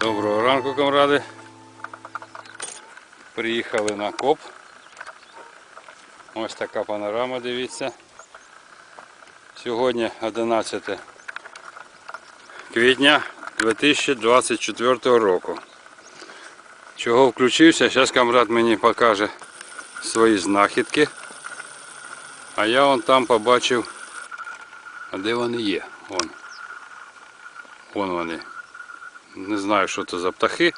Доброго ранку, комради. Приїхали на коп. Ось така панорама, дивіться. Сьогодні 11 квітня 2024 року. Чого включився? Зараз камрад мені покаже свої знахідки. А я вон там побачив. А де вони є? Вон. Вон вони. Не знаю, що це за птахи.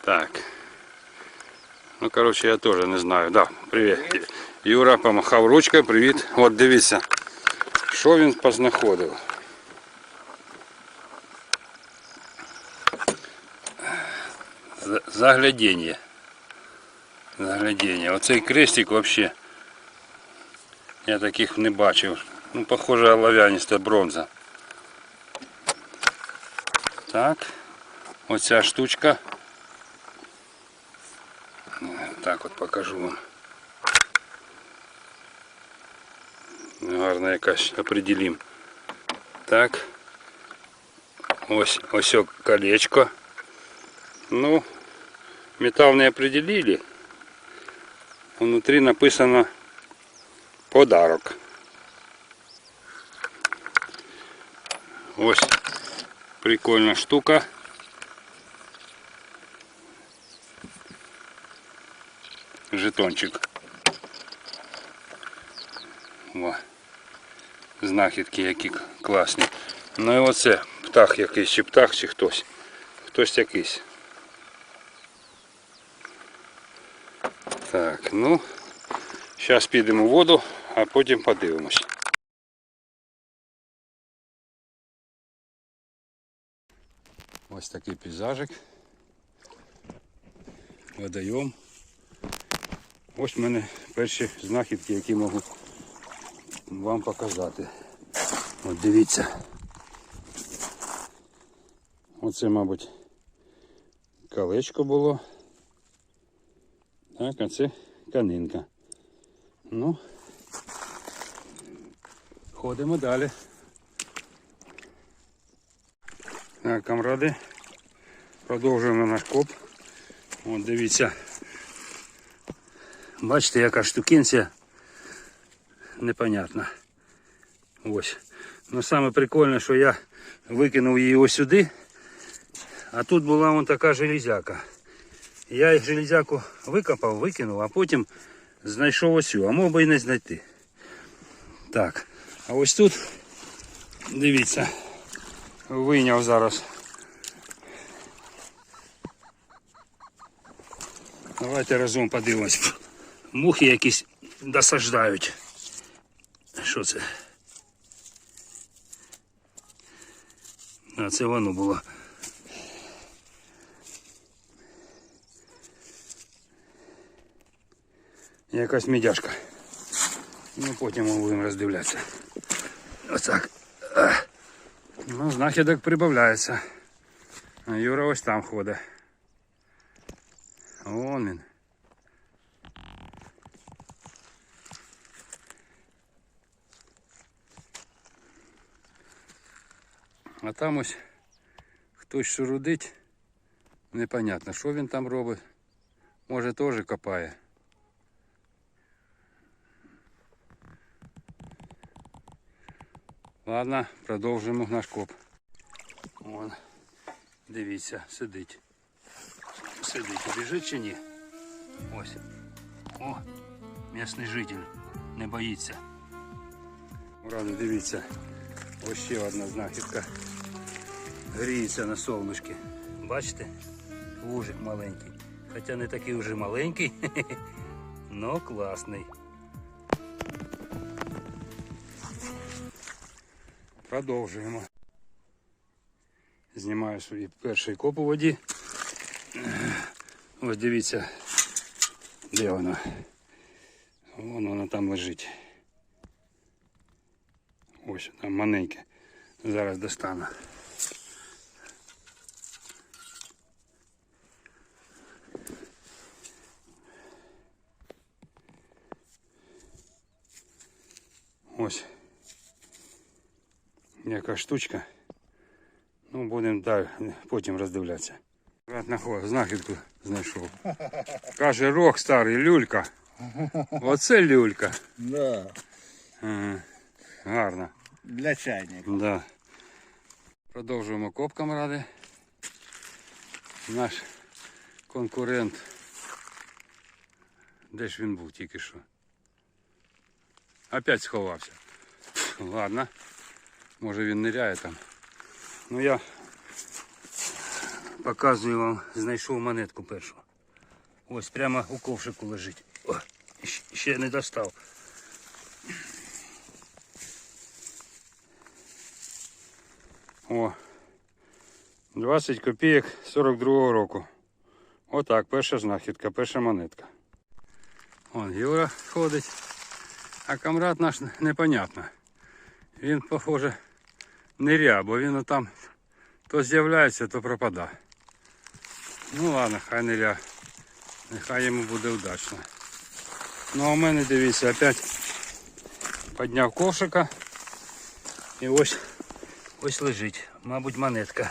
Так. Ну, коротше, я теж не знаю. Да, привіт. Юра помахав ручкою, привіт. От дивіться, що він познаходив. За- Заглядіння. Заглядіння. Оцей крестик взагалі. Я таких не бачив. Ну, похоже, олов'яніста бронза. Так. Оця штучка. Е, Так от покажу вам. Гарна якась определим. Так. Ось ось о колечко. Ну, металл не определили. Внутри написано подарок. Ось прикольна штука. Жетончик. О. Знахідки які класні. Ну і оце птах якийсь, чи птах, чи хтось. Хтось якийсь. Так, ну, зараз підемо в воду, а потім подивимось. Ось такий пейзажик. Водойом. Ось в мене перші знахідки, які можу вам показати. От дивіться. Оце, мабуть, колечко було. Так, а це канинка. Ну, ходимо далі. Так, камради, продовжуємо наш коп. От дивіться. Бачите, яка штукінця непонятна. Ось. Ну саме прикольне, що я викинув її ось сюди, а тут була вон така железяка. Я їх железяку викопав, викинув, а потім знайшов ось а мог би і не знайти. Так, а ось тут, дивіться, вийняв зараз. Давайте разом подивимось. Мухи якісь досаждають. Що це? А це воно було. Якась мідяшка. Ну потім ми будемо роздивлятися. Оцак. А. Ну, знахідок прибавляється. А Юра ось там ходить. Вон він. А там ось хтось шурудить. Непонятно, що він там робить. Може теж копає. Ладно, продовжуємо наш коп. Вон, дивіться, сидить. Сидить, біжить чи ні? Ось. О, місний житель. Не боїться. Ради, дивіться. Ось ще одна знахідка. Гріється на солнышки. Бачите? Вужик маленький. Хоча не такий вже маленький, но класний. Продовжуємо. Знімаю свій перший коп у воді. Ось дивіться, де вона. Вон вона там лежить. Ось там маленьке. Зараз достану. Ось. Яка штучка. Ну, будемо далі, потім роздивлятися. Брат знахідку знайшов. Каже, рог старий, люлька. Оце люлька. Да. Ага. Гарно. Для чайника. Да. Продовжуємо коп, камради. Наш конкурент. Де ж він був тільки що? Опять сховався. Ладно. Може він ниряє там. Ну я показую вам, знайшов монетку першу. Ось прямо у ковшику лежить. О, ще не достав. О, 20 копійок 42-го року. Отак, перша знахідка, перша монетка. Вон Юра ходить. А камрад наш непонятно. Він, похоже, ниря, бо він там то з'являється, то пропада. Ну ладно, хай ниря. Нехай йому буде вдачно. Ну а у мене дивіться, опять підняв кошика. І ось Ось лежить, мабуть, монетка.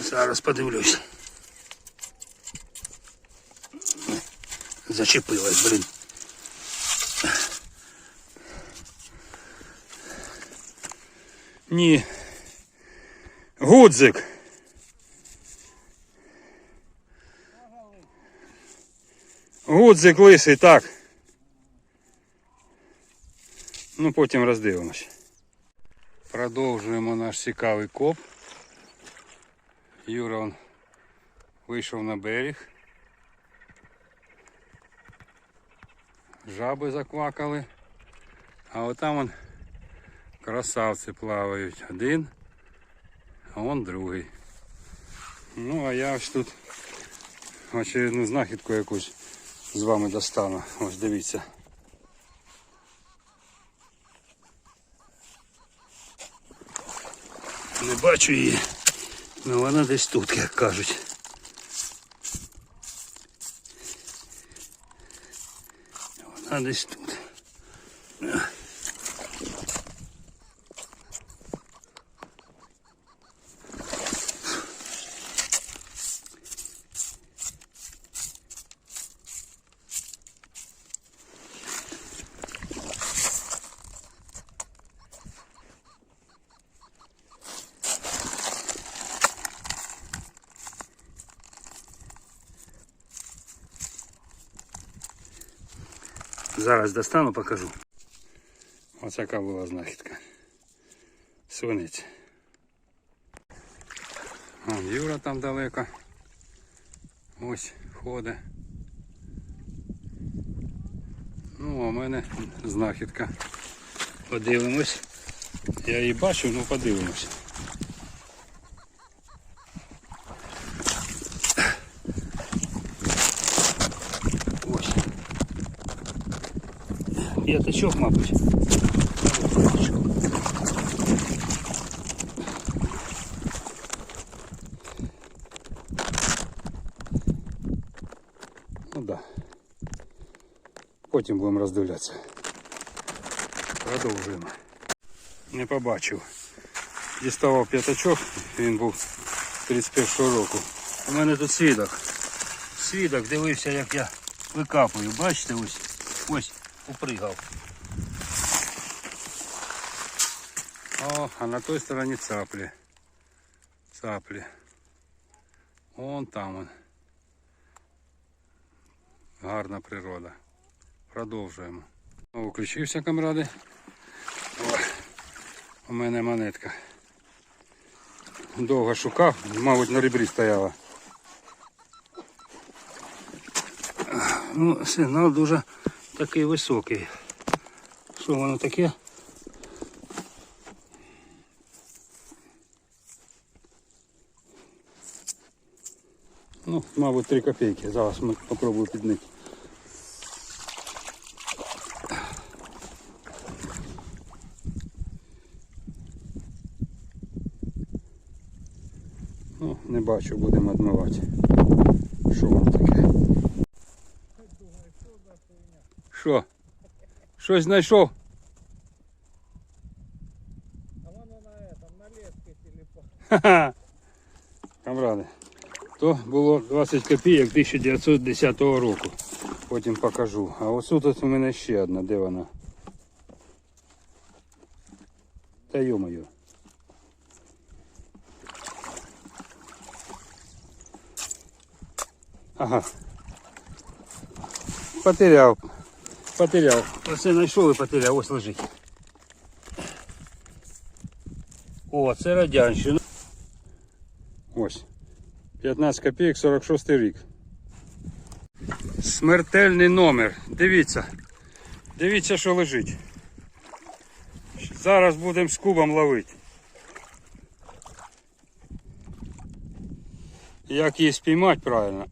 Зараз подивлюсь. Зачепилась, блін. Ні. Гудзик. Гудзик лисий, так. Ну, потім роздивимось. Продовжуємо наш цікавий коп. Юра он вийшов на берег. Жаби заквакали. А отам он красавці плавають. Один, а он другий. Ну, а я ось тут очередну знахідку якусь з вами достану. Ось дивіться. Не бачу її. Ну вона десь тут, як кажуть. Вона десь тут. Зараз достану, покажу. Ось така була знахідка. Свинець. Вон Юра там далеко. Ось ходить. Ну, а в мене знахідка. Подивимось. Я її бачу, ну подивимось. П'ятачок, мабуть. П'ятачок. Ну да. Потім будемо роздивлятися. Продовжуємо. Не побачив. Діставав п'ятачок, він був 31-го року. У мене тут свідок. Свідок дивився, як я викапую. Бачите, ось ось упригав. О, а на той стороні цаплі. Цаплі. Вон там он. Гарна природа. Продовжуємо. Включився, камради. О, у мене монетка. Довго шукав, мабуть, на ребрі стояла. Ну, сигнал дуже такий високий. Що воно таке? Ну, мабуть, 3 копійки. Зараз ми попробую піднити. Ну, не бачу, будемо відмивати. Що воно таке? Що? Щось знайшов? А воно на этом, на леске телефон. Ха-ха! камрады, То було 20 копійок 1910 року. Потім покажу. А ось тут у мене ще одна, де вона? Та йомою. Ага. Потеряв. Потеряв. Оце знайшов і потеряв. Ось лежить. О, це радянщина. Ось. 15 копійок 46 рік. Смертельний номер. Дивіться. Дивіться, що лежить. Зараз будемо з кубом ловити. Як її спіймати правильно?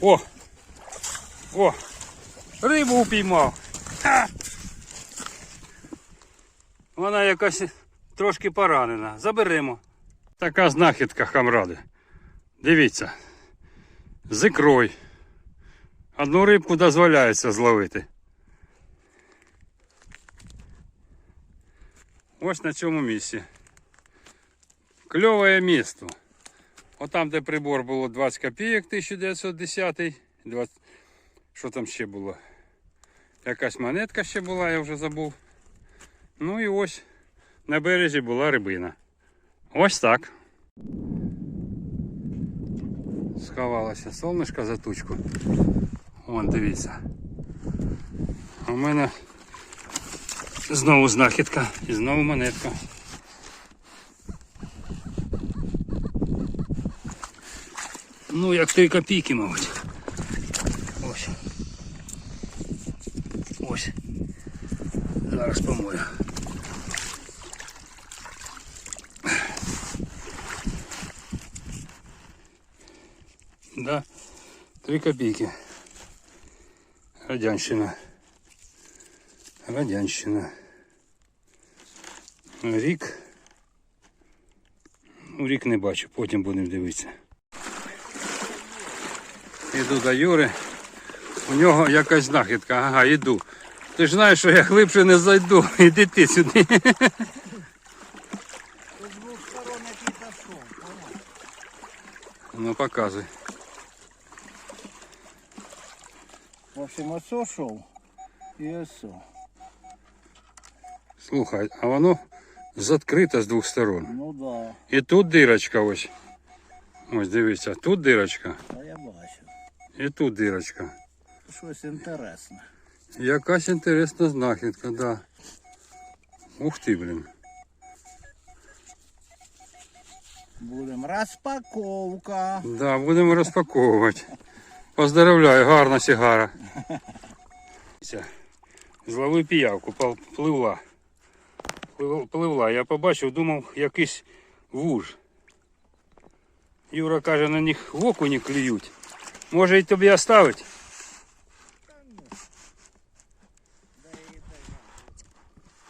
О! О! Рибу упіймав. Вона якась трошки поранена. Заберемо. Така знахідка хамради. Дивіться. З ікрою. Одну рибку дозволяється зловити. Ось на цьому місці. Кльове місто. Отам, де прибор було 20 копійок 1910. 20... Що там ще було? Якась монетка ще була, я вже забув. Ну і ось на березі була рибина. Ось так. Сховалося сонечко за тучку. Вон, дивіться. У мене знову знахідка і знову монетка. Ну, як 3 копійки, мабуть. Ось. Ось. Зараз помою. Да, 3 копійки. Радянщина. Радянщина. Рік. Ну, рік не бачу, потім будемо дивитися. Іду до Юри. У нього якась знахідка. Ага, іду. Ти ж знаєш, що я глибше не зайду. Іди ти сюди. Ну показуй. В общем, ось шов і ось. Слухай, а воно відкрите з двох сторон. Ну да, І тут дирочка ось. Ось дивіться, тут дирочка. а я бачу. І тут дирочка. Щось інтересне. Якась інтересна знахідка, да. Ух ти, блін. Будемо розпаковка. Да, будемо розпаковувати. Поздравляю, гарна сигара. Ця, Зловив піявку, пливла. Пливла. Я побачив, думав, якийсь вуж. Юра каже, на них в окуні клюють. Може і тобі оставить?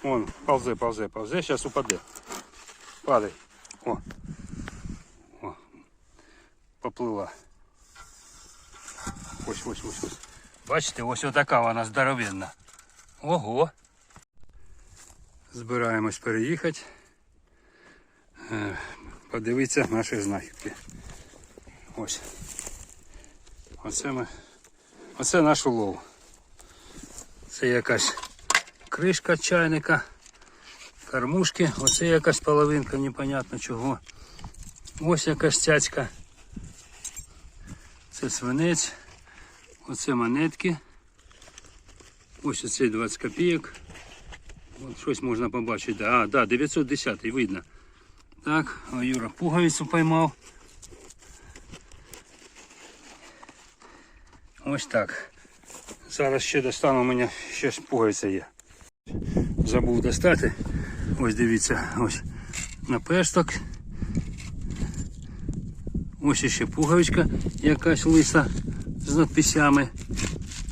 Вон, ползе, ползе, ползе, зараз упаде. Падай. О. О. Поплила. Ось, ось, ось, ось. Бачите, ось отака вона здоровенна. Ого. Збираємось переїхати. Е, Подивитися наші знахідки. Ось. Оце ми. Оце наш улов. Це якась кришка чайника, кормушки. Оце якась половинка, непонятно чого. Ось якась цяцька. Це свинець. Оце монетки. Ось оцей 20 копійок. От щось можна побачити. А, да, 910 видно. Так, Юра пуговицю поймав. Ось так. Зараз ще достану, у мене ще пуговиця є. Забув достати. Ось дивіться, ось наперсток. Ось ще пуговичка якась лиса з надписями.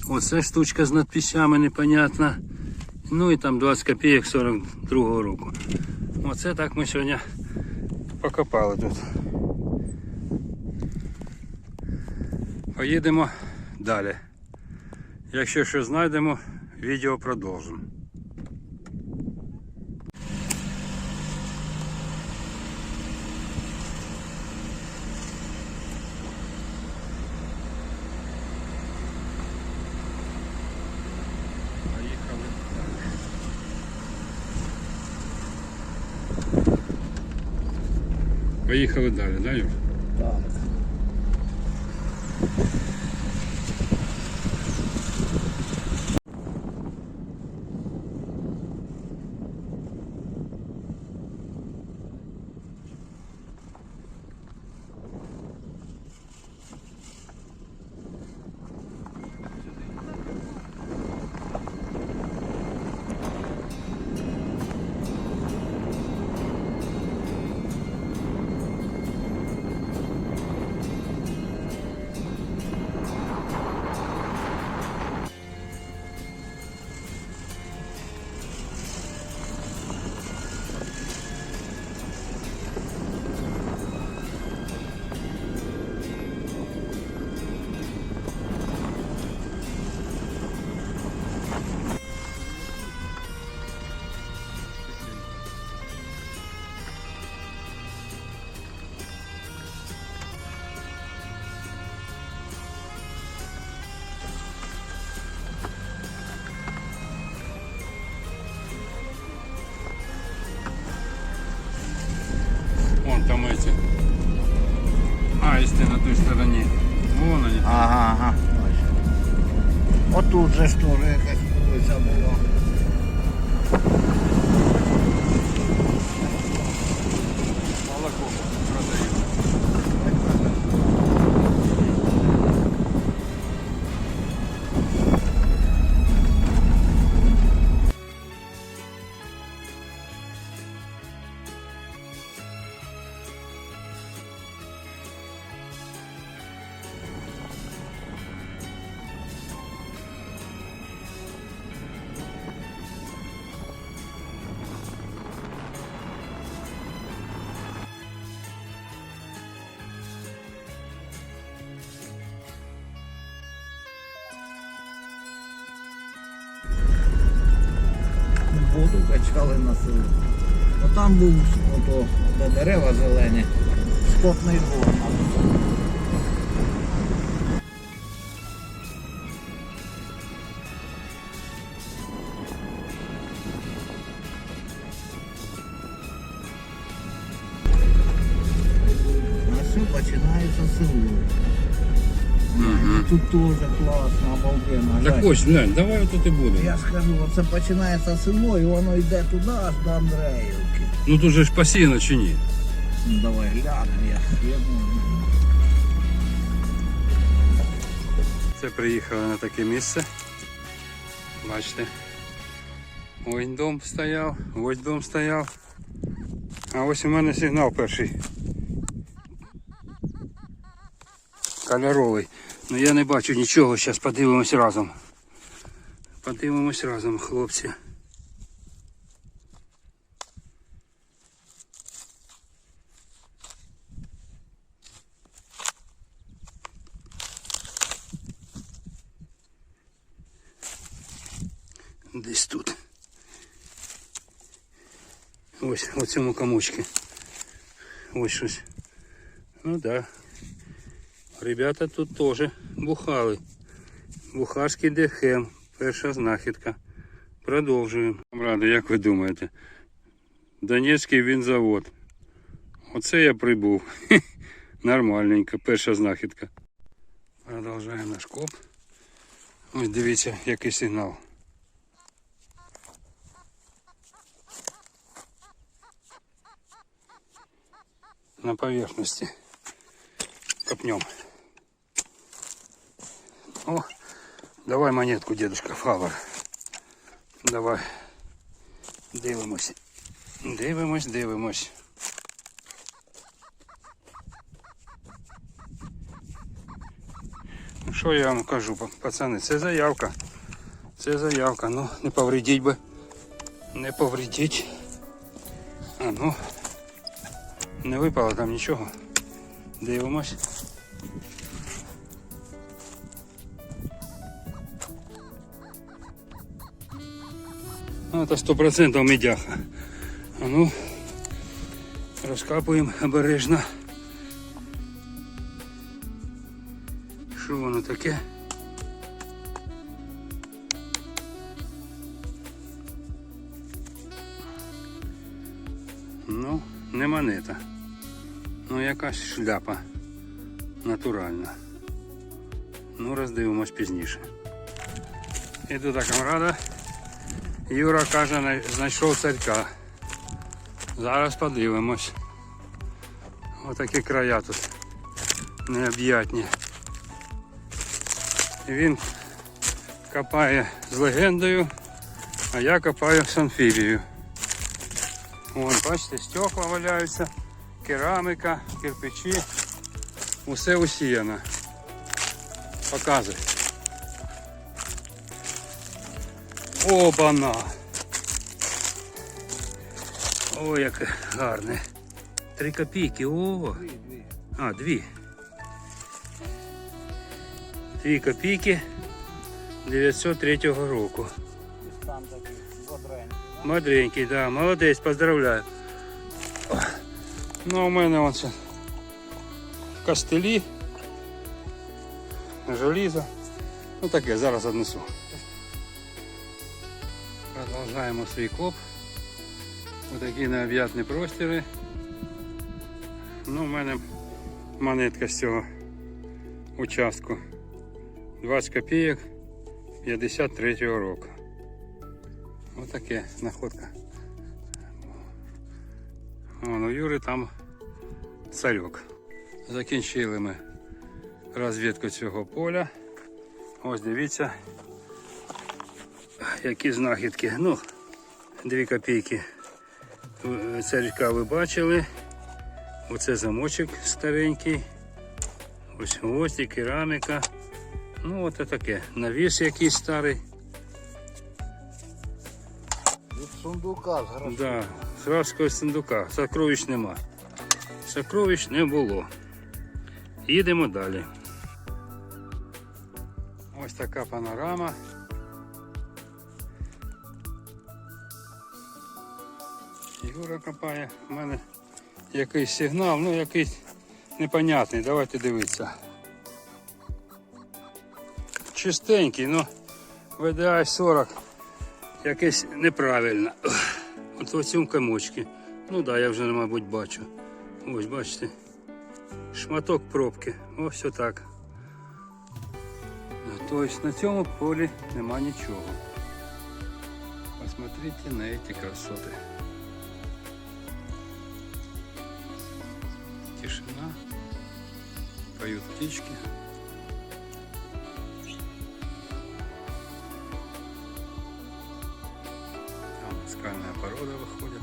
Оце штучка з надписями непонятна. Ну і там 20 копійок 42 року. Оце так ми сьогодні покопали тут. Поїдемо далі. Якщо щось знайдемо, відео продовжимо. Поїхали далі, да, Юр? Воду на село. Отам був ото, де дерева зелені, скотний двор. починається село. Мгм. Тут теж класно, обалденно. Так Жать. ось, глянь, давай тут і будемо. Я ж кажу, оце починається село і воно йде туди аж до Андреївки. Ну тут же ж посіяно чи ні? Ну давай глянемо, я, думаю. Це приїхали на таке місце. Бачите. Ось дом стояв, ось дом стояв. А ось у мене сигнал перший. Кольоровий. Ну я не бачу нічого, зараз подивимось разом. Подивимось разом, хлопці. Десь тут. Ось у цьому комочці. Ось щось. Ну да. Ребята тут теж бухали. Бухарський дехем. Перша знахідка. Продовжуємо. Камради, як ви думаєте? Донецький вінзавод. Оце я прибув. Нормальненько, перша знахідка. Продовжуємо наш коп. Ось дивіться, який сигнал. на поверхности копнем. О, давай монетку, дедушка Фавор. Давай. Дивимось. Дивимось, дивимось. Ну, Що я вам кажу, па- пацани, це заявка. Це заявка. Ну, не повредіть би. Не повредіть. А ну. Не випало там нічого. Дивимось. Ну, це 100% медяха. А ну, розкапуємо обережно. Що воно таке? Ну, не монета. Ну якась шляпа натуральна. Ну, роздивимось пізніше. Іду до камрада. Юра каже, знайшов царька. Зараз подивимось. Отакі края тут необ'ятні. Він копає з легендою, а я копаю з амфібією. Вон, бачите, стекла валяються, кераміка, кирпичі. Усе усіяно. Показуй. Обана! Ой, як гарне. Три копійки, о! Дві, дві. А, дві. Дві копійки 903 року. Стан такий бодренький. Мадренький, да, молодець, поздравляю. Ну, у мене он це костелі, желізо. Ну таке, зараз однесу. Продовжуємо свій коп. Отакі необ'ятні простіри. Ну, у мене монетка з цього участку. 20 копійок 53-го року. Отаке знаходка. Вон у Юри там царьок. Закінчили ми розвідку цього поля. Ось дивіться, які знахідки. Ну, дві копійки е, царька ви бачили. Оце замочок старенький. Ось гвозді, кераміка. Ну, от таке. Навіс якийсь старий. Від сундука з грошей. Да, з графського сундука. Сокровищ нема. Сокровищ не було. Їдемо далі. Ось така панорама. Юра копає. У мене якийсь сигнал, ну якийсь непонятний. Давайте дивитися. Чистенький, ну VDI 40 якесь неправильно. От в цьому комочці. Ну да, я вже, мабуть, бачу. Ось, бачите. Шматок пробки. Ось отак. Тобто на цьому полі нема нічого. Посмотрите на эти красоты. Тишина. Поют птички. Там скальная порода выходит.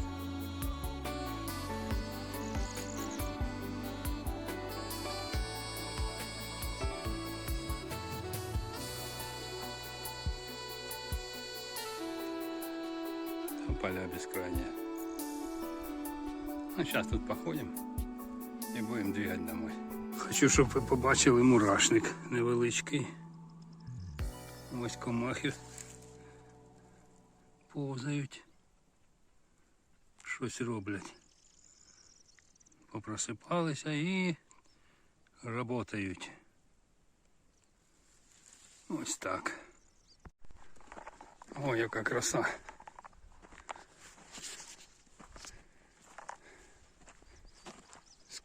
Там поля бескрайние. Ну, сейчас тут походим и будем двигать домой. Хочу, щоб ви побачили мурашник невеличкий. Ось комахи повзають. Щось роблять. Попросипалися і работають. Ось так. Ой, яка краса.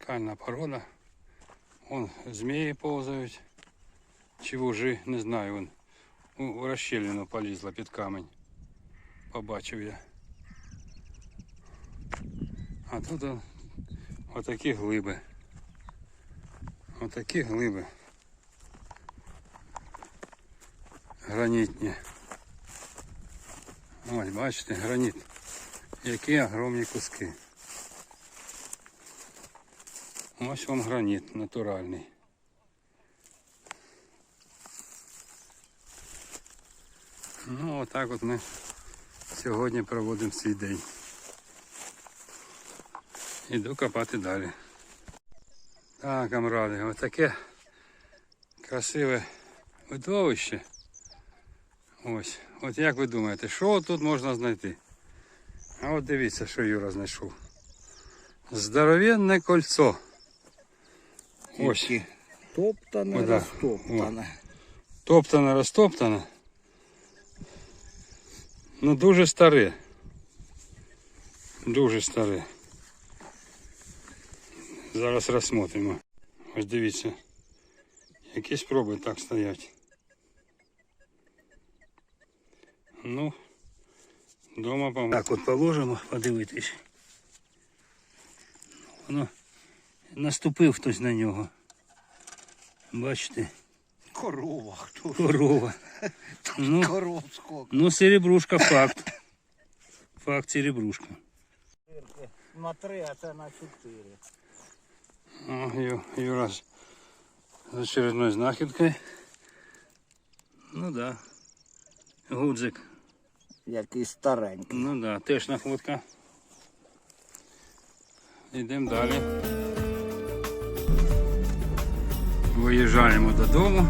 Скальна порода. Вон змії повзають. Чи вужи, не знаю. Вон у розщелину полізла під камінь. Побачив я. А тут отакі глиби. Отакі глиби. Гранітні. Ось, бачите, граніт. Які огромні куски. Ось вам граніт натуральний. Ну, отак от ми сьогодні проводимо свій день. Іду копати далі. Так, камради, отаке красиве видовище. Ось. От як ви думаєте, що тут можна знайти? А от дивіться, що Юра знайшов. Здоровенне кольцо. Ось. Тільки Топтане, О, да. розтоптане. Топтане, розтоптане. Ну дуже старе. Дуже старе. Зараз розсмотримо. Ось дивіться. Які спроби так стоять. Ну, дома поможемо. Так от положимо, подивитись. Воно наступив хтось на нього. Бачите, Корова, хто ж корова. Ну, коров сколько. ну серебрушка факт. Факт серебрушка. На три, а це на чотири. О, Ю- Юра з очередною знахідкою. Ну да. Гудзик. Який старенький. Ну да, теж находка. Йдемо далі. Виїжджаємо додому.